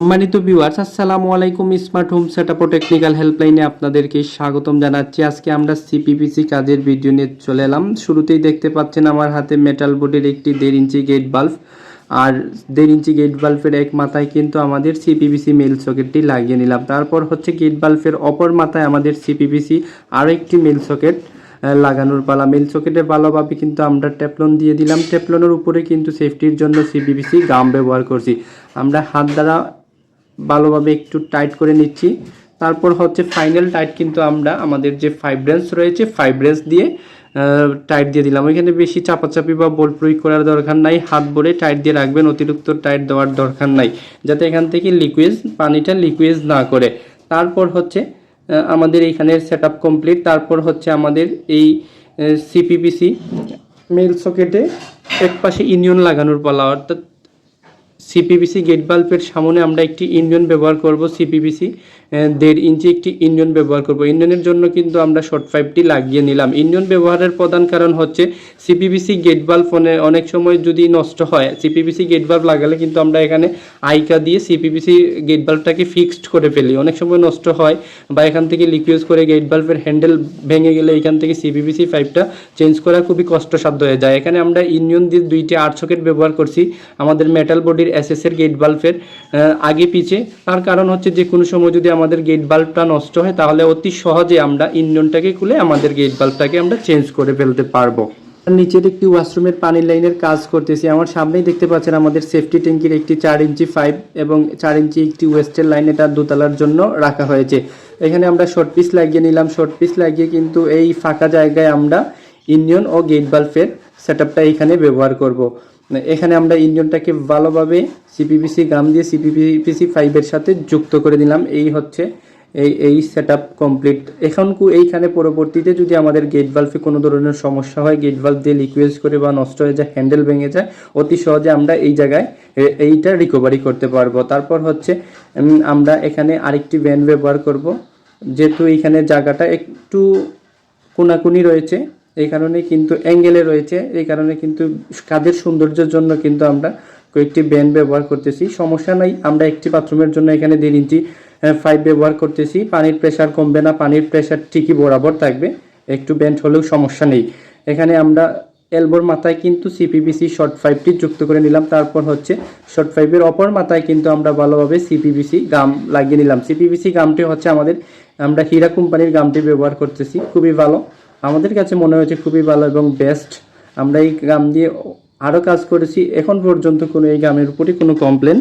সম্মানিত ভিউয়ার্স আসসালামু আলাইকুম স্মার্ট হোম সেটআপ ও টেকনিক্যাল হেল্পলাইনে আপনাদেরকে স্বাগতম জানাচ্ছি। আজকে আমরা সিপিপিসি কাজের ভিডিও নিয়ে চলে এলাম। শুরুতেই দেখতে পাচ্ছেন আমার হাতে মেটাল বোর্ডের একটি দেড় ইঞ্চি গেট বাল্ব আর দেড় ইঞ্চি গেট বাল্বের এক মাথায় কিন্তু আমাদের সিপিপিসি মেল সকেটটি লাগিয়ে নিলাম। তারপর হচ্ছে গেট বাল্বের অপর মাথায় আমাদের সিপিপিসি আরও একটি মেল সকেট লাগানোর পালা। মেল সকেটে ভালোভাবে কিন্তু আমরা টেপলন দিয়ে দিলাম। টেপলনের উপরে কিন্তু সেফটির জন্য সিপিপিসি গাম ব্যবহার করছি। আমরা হাত দ্বারা ভালোভাবে একটু টাইট করে নিচ্ছি। তারপর হচ্ছে ফাইনাল টাইট কিন্তু আমরা আমাদের যে ফাইব্রেন্স রয়েছে ফাইব্রেন্স দিয়ে টাইট দিয়ে দিলাম। ওইখানে বেশি চাপাচাপি বা বোল্ট প্রয়োগ করার দরকার নাই। হাত ভরে টাইট দিয়ে রাখবেন, অতিরিক্ত টাইট দেওয়ার দরকার নাই, যাতে এখান থেকে লিকুইজ পানিটা লিকুইজ না করে। তারপর হচ্ছে আমাদের এইখানের সেট আপ কমপ্লিট তারপর হচ্ছে আমাদের এই সিপিপিসি মেল সকেটে এক পাশে ইউনিয়ন লাগানোর পালা, অর্থাৎ সিপিবিসি গেট বাল্বের সামনে আমরা একটি ইঞ্জিন ব্যবহার করব সিপিবিসি দেড় ইঞ্চি একটি ইঞ্জন ব্যবহার করব। ইঞ্জিনের জন্য কিন্তু আমরা শর্ট পাইপটি লাগিয়ে নিলাম। ইঞ্জিন ব্যবহারের প্রধান কারণ হচ্ছে সিপিবিসি গেট বাল্ব অনেক সময় যদি নষ্ট হয় সিপিবিসি গেট বাল্ব লাগালে কিন্তু আমরা এখানে আইকা দিয়ে সিপিবিসি গেট বাল্বটাকে ফিক্সড করে ফেলি। অনেক সময় নষ্ট হয় বা এখান থেকে লিকুইজ করে গেট বাল্বের হ্যান্ডেল ভেঙে গেলে এখান থেকে সিপিবিসি পাইপটা চেঞ্জ করা খুবই কষ্টসাধ্য হয়ে যায়। এখানে আমরা ইউনিয়ন দিয়ে দুইটি আট সকেট ব্যবহার করছি। আমাদের মেটাল বডির এসএস এর গেট বাল্বের আগে পিছে। তার কারণ হচ্ছে যে, কোনো সময় যদি আমাদের গেট বাল্বটা নষ্ট হয়, তাহলে অতি সহজে আমরা ইঞ্জিনটাকে খুলে আমাদের গেট বাল্বটাকে আমরা চেঞ্জ করে ফেলতে পারব। নিচের একটি ওয়াশরুমের পানির লাইনের কাজ করতেছি। আমার সামনেই দেখতে পাচ্ছেন আমাদের সেফটি ট্যাঙ্কির একটি চার ইঞ্চি পাইপ এবং চার ইঞ্চি একটি ওয়েস্টের লাইন এটা দোতলার জন্য রাখা হয়েছে। এখানে আমরা শর্ট পিস লাগিয়ে নিলাম। শর্ট পিস লাগিয়ে কিন্তু এই ফাঁকা জায়গায় আমরা ইঞ্জিন ও গেট বাল্বের সেট আপটা এখানে ব্যবহার করব। এখানে আমরা ইঞ্জিনটাকে ভালোভাবে সিপিপিসি গাম দিয়ে সিপিপিসি ফাইভের সাথে যুক্ত করে দিলাম। এই হচ্ছে এই এই সেট কমপ্লিট এখন কু এইখানে পরবর্তীতে যদি আমাদের গেট বাল্বে কোনো ধরনের সমস্যা হয় গেট বাল্ব দিয়ে লিকুইজ করে বা নষ্ট হয়ে যায় হ্যান্ডেল ভেঙে যায়, অতি সহজে আমরা এই জায়গায় এইটা রিকভারি করতে পারব। তারপর হচ্ছে আমরা এখানে আরেকটি ভ্যান ব্যবহার করব। যেহেতু এইখানে জায়গাটা একটু কোনাকুনি রয়েছে এই কারণে কিন্তু অ্যাঙ্গেলে রয়েছে, এই কারণে কিন্তু কাজের সৌন্দর্যের জন্য কিন্তু আমরা কয়েকটি ব্যান্ড ব্যবহার করতেছি। সমস্যা নাই, আমরা একটি বাথরুমের জন্য এখানে দেড় ইঞ্চি পাইপ ব্যবহার করতেছি। পানির প্রেশার কমবে না, পানির প্রেশার ঠিকই বরাবর থাকবে, একটু ব্যান্ড হলেও সমস্যা নেই। এখানে আমরা এলবোর মাথায় কিন্তু সিপিবিসি শর্ট পাইপটি যুক্ত করে নিলাম। তারপর হচ্ছে শর্ট পাইপের অপর মাথায় কিন্তু আমরা ভালোভাবে সিপিবিসি গাম লাগিয়ে নিলাম। সিপিবিসি গামটি হচ্ছে আমাদের, আমরা হীরা কোম্পানির গামটি ব্যবহার করতেছি, খুবই ভালো। আমাদের কাছে মনে হয়েছে খুবই ভালো এবং বেস্ট আমরা এই গাম দিয়ে আরও কাজ করেছি, এখন পর্যন্ত কোনো এই গামের উপরে কোনো কমপ্লেন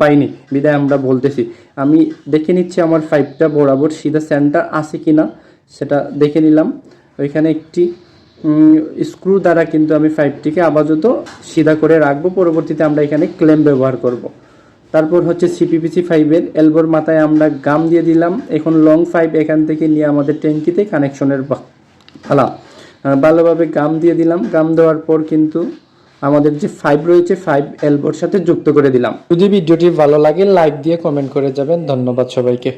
পাইনি। বিদায় আমরা বলতেছি। আমি দেখে নিচ্ছি আমার পাইপটা বরাবর সিধা সেন্টার আছে কি না সেটা দেখে নিলাম। ওইখানে একটি স্ক্রু দ্বারা কিন্তু আমি পাইপটিকে আপাতত সিধা করে রাখব। পরবর্তীতে আমরা এখানে ক্লেম ব্যবহার করব। তারপর হচ্ছে সিপিপিসি ফাইভের এলবোর মাথায় আমরা গাম দিয়ে দিলাম। এখন লং ফাইভ এখান থেকে নিয়ে আমাদের ট্যাঙ্কিতে কানেকশনের ফালা ভালোভাবে গাম দিয়ে দিলাম। গাম দেওয়ার পর কিন্তু আমাদের যে ফাইভ রয়েছে ফাইভ এলবোর সাথে যুক্ত করে দিলাম। যদি ভিডিওটি ভালো লাগে লাইক দিয়ে কমেন্ট করে যাবেন। ধন্যবাদ সবাইকে।